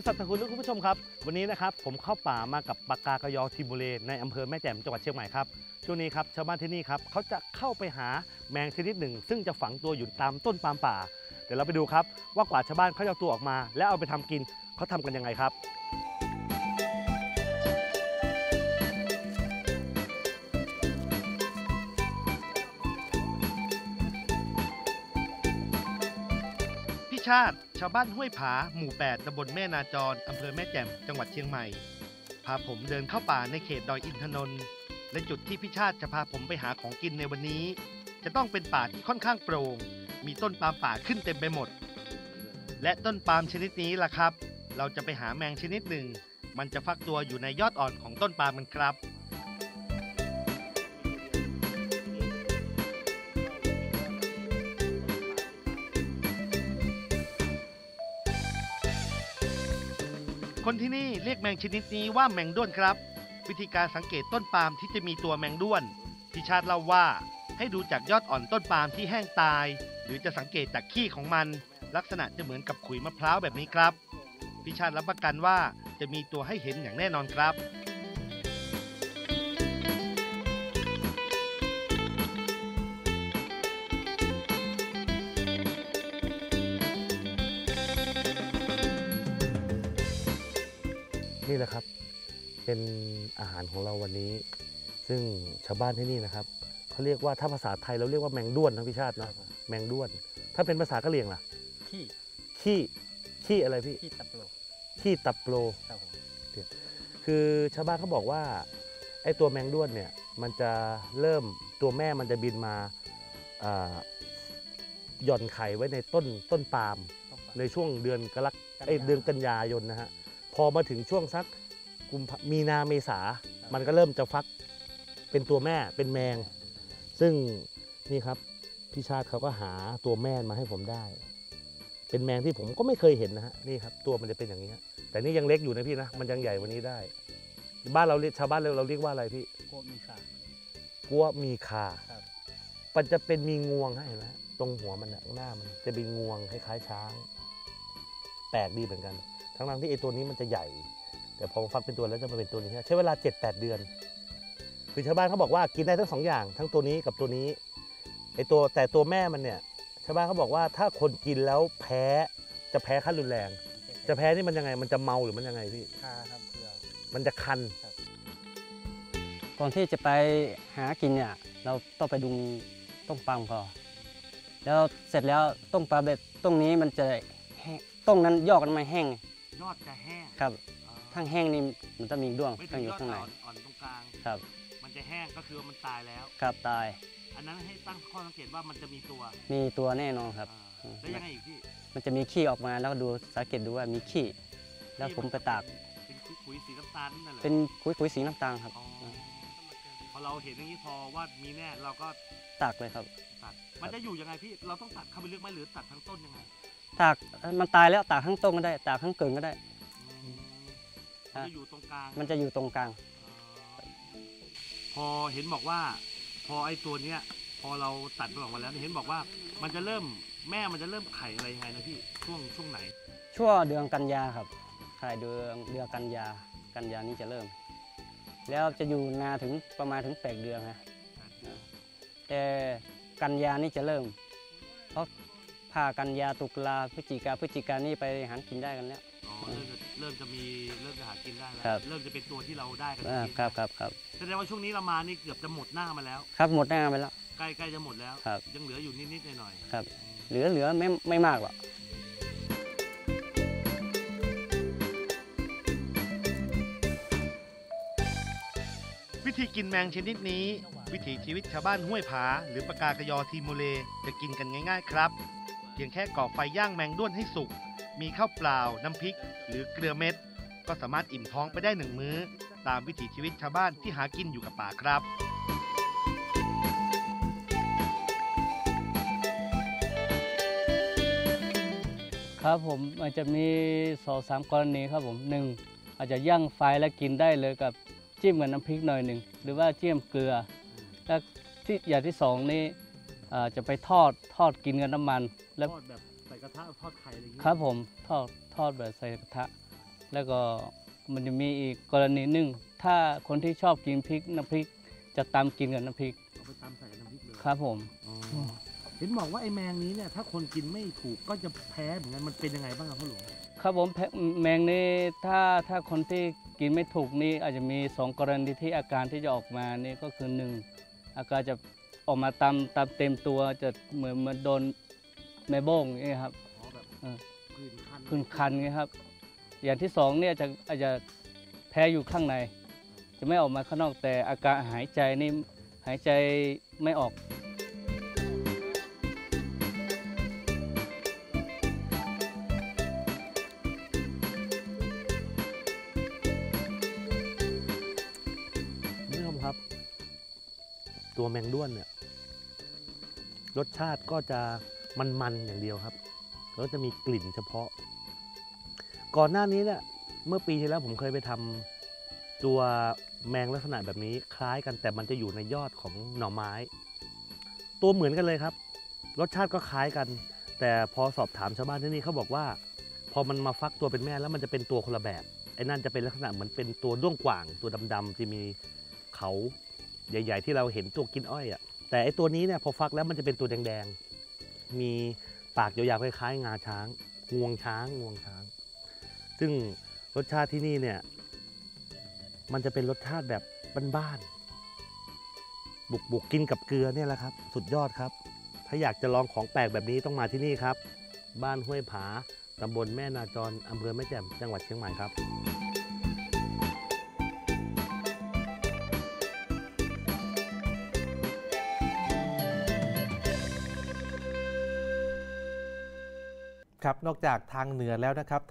คุณสัตคุณและคุณผู้ชมครับ วันนี้นะครับผมเข้าป่ามากับปากกากยอทิมบุเรในอำเภอแม่แจ่มจังหวัดเชียงใหม่ครับช่วงนี้ครับชาวบ้านที่นี่ครับเขาจะเข้าไปหาแมงชนิดหนึ่ง ซึ่งจะฝังตัวอยู่ตามต้นปาล์มป่า เดี๋ยวเราไปดูครับว่ากว่าชาวบ้านเขาจะเอาตัวออกมา แล้วเอาไปทำกินเขาทำกันยังไงครับ ชาติ ชาวบ้านห้วยผา หมู่ 8ตำบลแม่นาจรอำเภอแม่แจ่ม จังหวัดเชียงใหม่ พาผมเดินเข้าป่าในเขตดอยอินทนนท์ และจุดที่พี่ชาติจะพาผมไปหาของกินในวันนี้ จะต้องเป็นป่าที่ค่อนข้างโปร่ง มีต้นปาล์มป่าขึ้นเต็มไปหมด และต้นปาล์มชนิดนี้ล่ะครับ เราจะไปหาแมงชนิดหนึ่ง มันจะฟักตัวอยู่ในยอดอ่อนของต้นปาล์มกันครับ คนที่นี่เรียกแมงชนิดนี้ว่าแมงด้วนครับ วิธีการสังเกตต้นปาล์มที่จะมีตัวแมงด้วนพี่ชาติเล่าว่า ให้ดูจากยอดอ่อนต้นปาล์มที่แห้งตาย หรือจะสังเกตจากขี้ของมัน ลักษณะจะเหมือนกับขุยมะพร้าวแบบนี้ครับพี่ชาติรับประกันว่าจะมีตัวให้เห็นอย่างแน่นอนครับ เป็นอาหารของเราวันนี้ ซึ่งชาวบ้านที่นี่นะครับเขาเรียกว่าถ้าภาษาไทยเราเรียกว่าแมงด้วนนะพี่ชาตินะแมงด้วน ถ้าเป็นภาษากะเหรี่ยงล่ะขี้ขี้ขี้อะไรพี่ขี้ตับโลขี้ตับโปรครับผมคือชาวบ้านเขาบอกว่าไอ้ตัวแมงด้วนเนี่ยมันจะเริ่มตัวแม่มันจะบินมาอ่าหย่อนไข่ไว้ในต้นต้นปาล์มต้องฟังในช่วงเดือนกรกกันยาเอ้ยเดือนกันยายนนะฮะพอมาถึงช่วงสัก กุมภามีนาเมษา มันก็เริ่มจะฟักเป็นตัวแม่เป็นแมง ซึ่งนี่ครับพี่ชาติเขาก็หาตัวแม่มาให้ผมได้ เป็นแมงที่ผมก็ไม่เคยเห็นนะฮะนี่ครับ ตัวมันจะเป็นอย่างนี้ฮะแต่นี่ยังเล็กอยู่นะพี่นะมันยังใหญ่กวันนี้ได้ บ้านเราเรียกชาวบ้านเราเราเรียกว่าอะไรพี่โคมีขา กัวมีคาครับ มันจะเป็นมีงวงฮะเห็นไหมฮะตรงหัวมันน่ะหน้ามันจะเป็นงวงคล้ายๆช้าง แปลกดีเหมือนกัน ทั้งนั้นที่ไอตัวนี้มันจะใหญ่ แต่พอฟักเป็นตัวแล้วจะมาเป็นตัวนี้ฮะใช้เวลา 7-8 เดือน คือชาวบ้านเขาบอกว่ากินได้ทั้งสองอย่าง ทั้งตัวนี้กับตัวนี้ไอตัวแต่ตัวแม่มันเนี่ยชาวบ้านเขาบอกว่าถ้าคนกินแล้วแพ้จะแพ้ขั้นรุนแรง จะแพ้นี่มันยังไงมันจะเมาหรือมันยังไงพี่คาครับเกลือมันจะคันก่อนที่จะไปหากินเนี่ย เราต้องไปดุงต้มปลาก่อนแล้วเสร็จแล้วต้มปลาแบบต้มนี้มันจะแห้งต้มนั้นยอดมันไม่แห้งยอดจะแห้งครับ ทั้งแห้งนี่มันจะมีด้วงไม่ถึตั้งงอยยู่อดข้างใน อ่อนอ่อนตรงกลาง ครับ มันจะแห้งก็คือมันตายแล้ว ครับตาย อันนั้นให้ตั้งข้อสังเกตว่ามันจะมีตัวมีตัวแน่นอนครับ อ่าแล้วยังไงอีกพี่มันจะมีขี้ออกมาแล้วก็ดูสังเกตดูว่ามีขี้ แล้วผมไปตาก เป็นขุยๆสีน้ำตาลนั่นแหละเป็นคุยๆสีน้ำตาลครับอ๋อพอเราเห็นอย่างนี้พอว่ามีแน่เราก็ตากเลยครับ ตัด มันจะอยู่ยังไงพี่ เราต้องตัดเข้าไปลึกไหมหรือตัดทั้งต้นยังไง ตากมันตายแล้วตากทั้งต้นก็ได้ ตากทั้งเกินก็ได้อืม มันจะอยู่ตรงกลางมันจะอยู่ตรงกลาง พอเห็นบอกว่า พอไอ้ตัวเนี้ย พอเราตัดมันออกมาแล้วเนี่ยเห็นบอกว่า มันจะเริ่มแม่มันจะเริ่มไข่อะไรยังไงนะพี่ช่วงช่วงไหน ช่วงเดือนกันยาครับขายเดือนเดือนกันยากันยานี้จะเริ่ม แล้วจะอยู่นานถึงประมาณถึงแปดเดือนฮะแต่กันยานี่จะเริ่ม เพราะผ่ากันยาตุลาพฤศจิกาพฤศจิกานี่ไปหากินได้กันแล้วอ๋อเริ่มจะ เริ่มจะมีเริ่มจะหากินได้แล้วครับ เริ่มจะเป็นตัวที่เราได้กันอ่ากินครับครับครับแสดงว่าช่วงนี้เรามานี่เกือบจะหมดหน้ามาแล้ว ครับหมดหน้าไปแล้ว ใกล้ใกล้จะหมดแล้ว ครับ ยังเหลืออยู่นิดๆหน่อยครับ เหลือเหลือไม่ไม่มากหรอกๆวิธีกินแมงชนิดนี้ วิถีชีวิตชาวบ้านห้วยผา หรือปากกากยอทีโมเลจะกินกันง่าย ๆ ครับเพียงแค่ก่อไฟย่างแมงด้วนให้สุก มีข้าวเปล่า น้ำพริก หรือเกลือเม็ด ก็สามารถอิ่มท้องไปได้หนึ่งมื้อ ตามวิถีชีวิตชาวบ้านที่หากินอยู่กับป่าครับครับผมมันจะมีสองสามกรณีครับผมหนึ่งอาจจะย่างไฟแล้วกินได้เลยกับจิ้มกับน้ำพริกหน่อยหนึ่งหรือว่าจิ้มเกลือ แล้วที่อย่างที่สองนี่ อ่าจะไปทอดทอดกินกับน้ำมัน แล้วทอดแบบใส่กระทะทอดไข่อะไรอย่างนี้ครับผมทอดทอดแบบใส่กระทะ แล้วก็มันจะมีอีกกรณีหนึ่งถ้าคนที่ชอบกินพริกน้ำพริก จะตำกินกับน้ำพริกเอาไปตำใส่น้ำพริกเลยครับผมเห็นบอกว่าไอ้แมงนี้เนี่ยถ้าคนกินไม่ถูกก็จะแพ้เหมือนกันมันเป็นยังไงบ้างครับพ่อหลวงครับผมแพะแมงนี่ถ้าถ้าคนที่กินไม่ถูกนี่อาจจะมีสองกรณีที่อาการที่จะออกมานี่ก็คือหนึ่งอาการจะ ออกมาตามตามเต็มตัวจะเหมือนเหมันโดนแม่โบ้งอย่างเงี้ยครับอ๋อแบบเออผื่นคันพื้นคันเงี้ยครับ อย่างที่สองเนี่ยจะอาจจะแพ้อยู่ข้างใน จะไม่ออกมาข้างนอกแต่อาการหายใจนี่หายใจไม่ออก คุณผู้ชมครับ ตัวแมงด้วนเนี่ย รสชาติก็จะมันๆอย่างเดียวครับ แล้วจะมีกลิ่นเฉพาะ ก่อนหน้านี้เนี่ยเมื่อปีที่แล้วผมเคยไปทำตัวแมงลักษณะแบบนี้คล้ายกันแต่มันจะอยู่ในยอดของหน่อไม้ ตัวเหมือนกันเลยครับ รสชาติก็คล้ายกัน แต่พอสอบถามชาวบ้านที่นี่เขาบอกว่า พอมันมาฟักตัวเป็นแม่แล้วมันจะเป็นตัวคนละแบบไอ้นั่นจะเป็นลักษณะเหมือนเป็นตัวด้วงกว่าง ตัวดำๆที่มีเขาใหญ่ ๆ ที่เราเห็นตัวกินอ้อยอะ่ะ แต่ไอตัวนี้เนี่ยพอฟักแล้วมันจะเป็นตัวแดงๆ มีปากยาวๆคล้ายๆงาช้าง งวงช้างงวงช้าง ซึ่งรสชาติที่นี่เนี่ย มันจะเป็นรสชาติแบบบ้านๆ บุกๆ กินกับเกลือเนี่ยแหละครับ สุดยอดครับ ถ้าอยากจะลองของแปลกแบบนี้ต้องมาที่นี่ครับ บ้านห้วยผาตำบลแม่นาจรอำเภอแม่แจ่มจังหวัดเชียงใหม่ครับ ครับนอกจากทางเหนือแล้วนะครับ